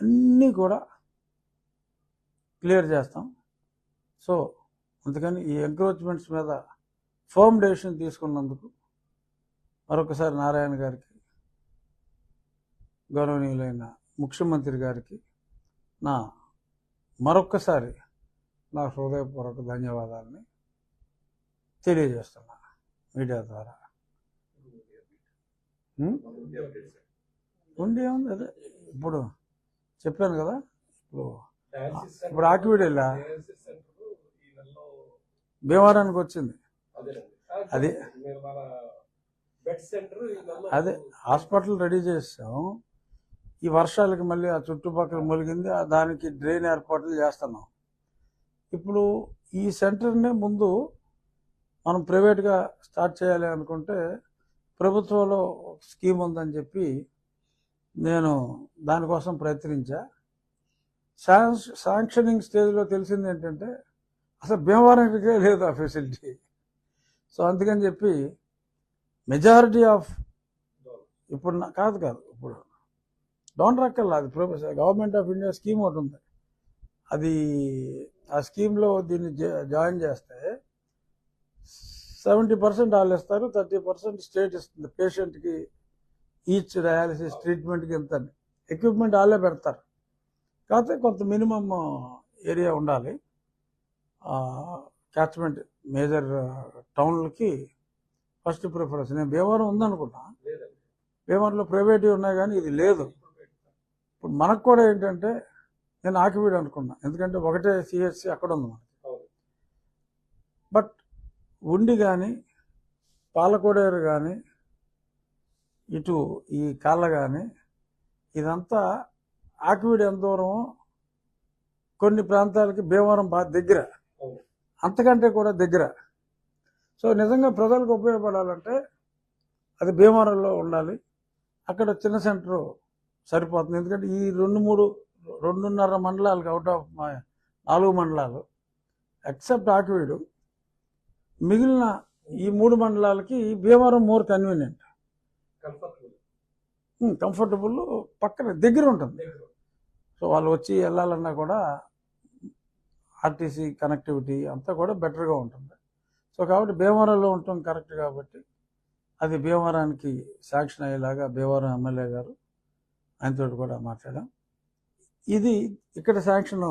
అన్నీ కూడా క్లియర్ చేస్తాం. సో అందుకని ఈ ఎంక్రోచ్మెంట్స్ మీద ఫర్మ్ డెసిషన్ తీసుకున్నందుకు మరొకసారి నారాయణ గారికి గౌరవనీయులైన ముఖ్యమంత్రి గారికి నా మరొక్కసారి నా హృదయపూర్వక ధన్యవాదాలని తెలియజేస్తున్నా మీడియా ద్వారా. ఉం? ఉండి ఉంది అదే. ఇప్పుడు చెప్పాను కదా? ఇప్పుడు ఇప్పుడు ఆకివీడు వెళ్ళా భీమవరానికి వచ్చింది. అది- బెడ్ సెంటర్ అదే హాస్పిటల్ రెడీ చేసాం. ఈ వర్షాలకి మళ్ళీ ఆ చుట్టుపక్కల ములిగింది ఆ దానికి డ్రైన్ ఏర్పాట్లు చేస్తున్నాం. ఇప్పుడు ఈ సెంటర్నే ముందు మనం ప్రైవేట్గా స్టార్ట్ చేయాలి అనుకుంటే ప్రభుత్వంలో ఒక స్కీమ్ ఉందని చెప్పి నేను దానికోసం ప్రయత్నించా. శాంక్షనింగ్ స్టేజ్లో తెలిసింది ఏంటంటే అసలు భీమవరంకే లేదు ఆ ఫెసిలిటీ. సో అందుకని చెప్పి మెజారిటీ ఆఫ్ ఇప్పుడు కాదు కాదు ఇప్పుడు డోన్ రక్కల్లా అది గవర్నమెంట్ ఆఫ్ ఇండియా స్కీమ్ ఒకటి ఉంది. అది ఆ స్కీమ్లో దీన్ని జాయిన్ చేస్తే సెవెంటీ పర్సెంట్ వాళ్ళు ఇస్తారు థర్టీ పర్సెంట్ స్టేట్ ఇస్తుంది పేషెంట్కి ఈచ్ డయాలసిస్ ట్రీట్మెంట్కి ఎంత ఎక్విప్మెంట్ వాళ్ళే పెడతారు. కాకపోతే కొంత మినిమమ్ ఏరియా ఉండాలి. క్యాచ్మెంట్ మేజర్ టౌన్లకి ఫస్ట్ ప్రిఫరెన్స్. నేను భీమవరం ఉందనుకున్నా. భీమవరంలో ప్రైవేట్ ఉన్నాయి కానీ ఇది లేదు. ఇప్పుడు మనకు కూడా ఏంటంటే నేను ఆకివీడు అనుకున్నా. ఎందుకంటే ఒకటే సిహెచ్సి అక్కడ ఉంది మనకి. బట్ ఉండి కానీ పాలకోడేరు కానీ ఇటు ఈ కాళ్ళ కానీ ఇదంతా ఆకివీడు ఎంత దూరమో కొన్ని ప్రాంతాలకి భీమవరం బాగా దగ్గర. అంతకంటే కూడా దగ్గర. సో నిజంగా ప్రజలకు ఉపయోగపడాలంటే అది భీమవరంలో ఉండాలి. అక్కడ చిన్న సెంటర్ సరిపోతుంది. ఎందుకంటే ఈ రెండు మూడు రెండున్నర మండలాలకు అవుట్ ఆఫ్ మా నాలుగు మండలాలు. ఎక్సెప్ట్ ఆకివీడు. మిగిలిన ఈ మూడు మండలాలకి భీమవరం మోర్ కన్వీనియంట్ కంఫర్టబుల్ పక్కన దగ్గర ఉంటుంది. సో వాళ్ళు వచ్చి వెళ్ళాలన్నా కూడా ఆర్టీసీ కనెక్టివిటీ అంతా కూడా బెటర్గా ఉంటుంది. సో కాబట్టి భీమవరంలో ఉండటం కరెక్ట్ కాబట్టి అది భీమవరానికి శాంక్షన్ అయ్యేలాగా భీమవరం ఎమ్మెల్యే గారు ఆయనతో కూడా మాట్లాడాం. ఇది ఇక్కడ శాంక్షన్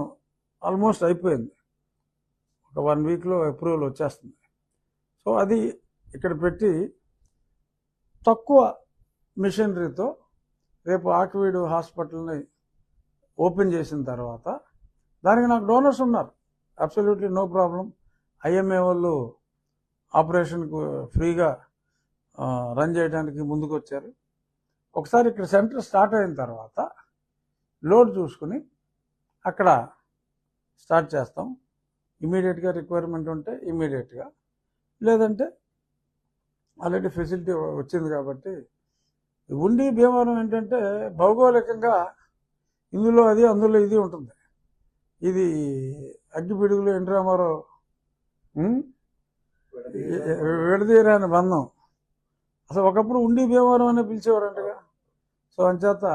ఆల్మోస్ట్ అయిపోయింది. ఒక వన్ వీక్లో అప్రూవల్ వచ్చేస్తుంది. సో అది ఇక్కడ పెట్టి తక్కువ మిషనరీతో రేపు ఆకివీడు హాస్పిటల్ని ఓపెన్ చేసిన తర్వాత దానికి నాకు డోనర్స్ ఉన్నారు. అబ్సల్యూట్లీ నో ప్రాబ్లం ఐఎంఏ వాళ్ళు ఆపరేషన్కు ఫ్రీగా రన్ చేయడానికి ముందుకు వచ్చారు ఒకసారి ఇక్కడ సెంటర్ స్టార్ట్ అయిన తర్వాత లోడ్ చూసుకుని అక్కడ స్టార్ట్ చేస్తాం. ఇమీడియట్గా రిక్వైర్మెంట్ ఉంటే ఇమీడియట్గా. లేదంటే ఆల్రెడీ ఫెసిలిటీ వచ్చింది కాబట్టి ఉండి భీమవరం ఏంటంటే భౌగోళికంగా ఇందులో అది అందులో ఇది ఉంటుంది. ఇది అగ్గిపిడుగులు ఎండ్రామారావు రామారావు బంధం. అసలు ఒకప్పుడు ఉండి భీమవరం అనే పిలిచేవారంటగా. సో అంచేత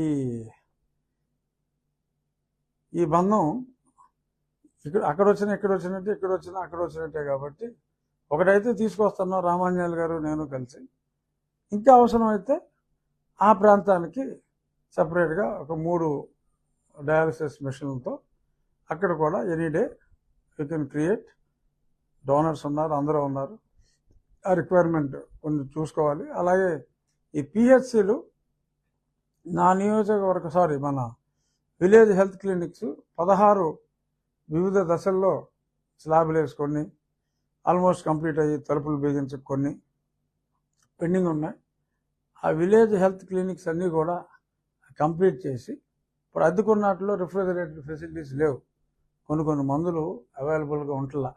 ఈ ఈ బంధం ఇక్కడ అక్కడ వచ్చిన ఇక్కడ వచ్చినట్టు ఇక్కడ వచ్చిన అక్కడ వచ్చినట్టే కాబట్టి ఒకటైతే తీసుకొస్తున్నాం రామాన్యాలు గారు నేను కలిసి. ఇంకా అవసరమైతే ఆ ప్రాంతానికి సపరేట్గా ఒక మూడు డయాలసిస్ మిషన్లతో అక్కడ కూడా any day you can create. Donors ఉన్నారు అందరూ ఉన్నారు. ఆ రిక్వైర్మెంట్ కొన్ని చూసుకోవాలి. అలాగే ఈ పిహెచ్సిలు నా నియోజకవర్గ సారీ మన విలేజ్ హెల్త్ క్లినిక్స్ పదహారు వివిధ దశల్లో స్లాబులు వేసుకొని ఆల్మోస్ట్ కంప్లీట్ అయ్యి తలుపులు బిగించుకొని పెండింగ్ ఉన్నాయి ఆ విలేజ్ హెల్త్ క్లినిక్స్ అన్నీ కూడా కంప్లీట్ చేసి ఇప్పుడు అద్దెకున్నట్లో రిఫ్రిజరేటర్ ఫెసిలిటీస్ లేవు. కొన్ని కొన్ని మందులు అవైలబుల్గా ఉంటలా.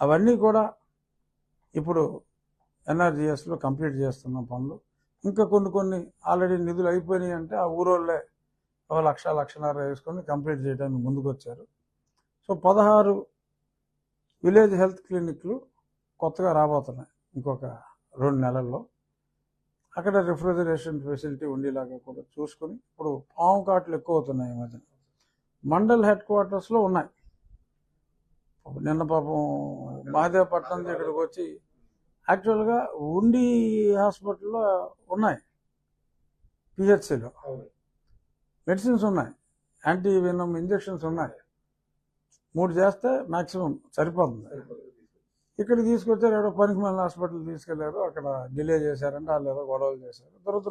అవన్నీ కూడా ఇప్పుడు ఎన్ఆర్జిఎస్లో కంప్లీట్ చేస్తున్నాం పనులు. ఇంకా కొన్ని కొన్ని ఆల్రెడీ నిధులు అయిపోయినాయి అంటే ఆ ఊరోళ్ళే ఒక లక్ష లక్షన్నర వేసుకొని కంప్లీట్ చేయడానికి ముందుకొచ్చారు. సో పదహారు విలేజ్ హెల్త్ క్లినిక్లు కొత్తగా రాబోతున్నాయి. ఇంకొక రెండు నెలల్లో అక్కడ రిఫ్రిజరేషన్ ఫెసిలిటీ ఉండేలాగా కూడా చూసుకొని ఇప్పుడు పాము కాట్లు ఎక్కువ అవుతున్నాయి ఈ మధ్యన మండల్ హెడ్ క్వార్టర్స్లో ఉన్నాయి. నిన్న పాపం మహాదేవపట్నం ఇక్కడికి వచ్చి యాక్చువల్గా ఉండి హాస్పిటల్లో ఉన్నాయి. పిహెచ్సిలో మెడిసిన్స్ ఉన్నాయి. యాంటీ వెనమ్ ఇంజెక్షన్స్ ఉన్నాయి. మూడు చేస్తే మ్యాక్సిమం సరిపోతుంది. ఇక్కడ తీసుకొచ్చారు ఎవడో పనికి మళ్ళీ హాస్పిటల్ తీసుకెళ్ళారు. అక్కడ డిలే చేశారంటే వాళ్ళు ఏదో గొడవలు చేశారు. తర్వాత